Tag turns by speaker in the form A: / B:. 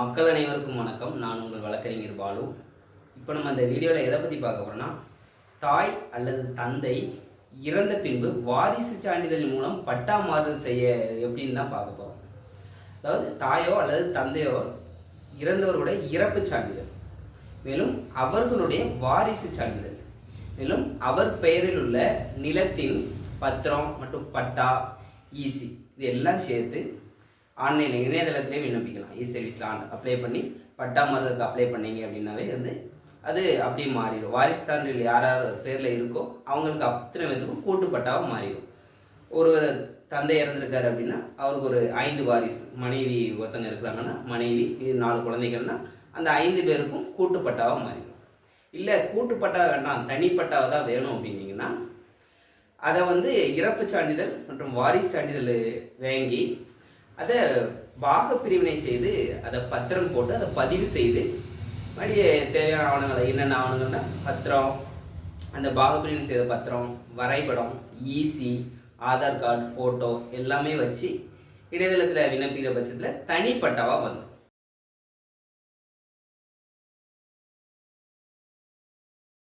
A: மக்கள் அனைவருக்கும் வணக்கம். நான் உங்கள் வழக்கறிஞர் பாலு. இப்போ நம்ம இந்த வீடியோவில் எதை பற்றி பார்க்க போகிறோம்னா தாய் அல்லது தந்தை இறந்த பின்பு வாரிசு சான்றிதழ் மூலம் பட்டா மாறுதல் செய்ய எப்படின்னு தான் பார்க்க போகிறோம் அதாவது தாயோ அல்லது தந்தையோ இறந்தவருடைய இறப்பு சான்றிதழ். மேலும் அவர்களுடைய வாரிசு சான்றிதழ். மேலும் அவர் பெயரில் உள்ள நிலத்தின் பத்திரம் மற்றும் பட்டா ஈசி இது எல்லாம் சேர்த்து ஆன்லைனில் இணையதளத்திலே விண்ணப்பிக்கலாம். இ சர்வீஸில் ஆன் அப்ளை பண்ணி பட்டா மாதத்துக்கு அப்ளை பண்ணீங்க அப்படின்னாவே வந்து அது அப்படியே மாறிடும். வாரிசு சான்றிதழ் யார் யார் பேரில் இருக்கோ அவங்களுக்கு அத்தனை பேத்துக்கும் கூட்டுப்பட்டாவாக மாறிடும். ஒரு தந்தை இறந்துருக்காரு அப்படின்னா அவருக்கு ஒரு ஐந்து வாரிசு. மனைவி ஒருத்தங்க இருக்கிறாங்கன்னா மனைவி இது நாலு குழந்தைகள்னா அந்த ஐந்து பேருக்கும் கூட்டுப்பட்டாவும் மாறிடும். இல்லை கூட்டுப்பட்டா வேண்டாம் தனிப்பட்டாவை தான் வேணும் அப்படின்னீங்கன்னா அதை வந்து இறப்பு சான்றிதழ் மற்றும் வாரிசு சான்றிதழ் வாங்கி அதை பாக பிரிவினை செய்து அதை பத்திரம் போட்டு அதை பதிவு செய்து மறுபடியும் தேவையான ஆவணங்களை என்னென்ன ஆவணங்கள்னா பத்திரம் அந்த பாக பிரிவினை செய்த பத்திரம் வரைபடம் ஈசி ஆதார் கார்டு ஃபோட்டோ எல்லாமே வச்சு இணையதளத்தில் விண்ணப்பிக்கிற பட்சத்தில் தனிப்பட்டவாக வந்தோம்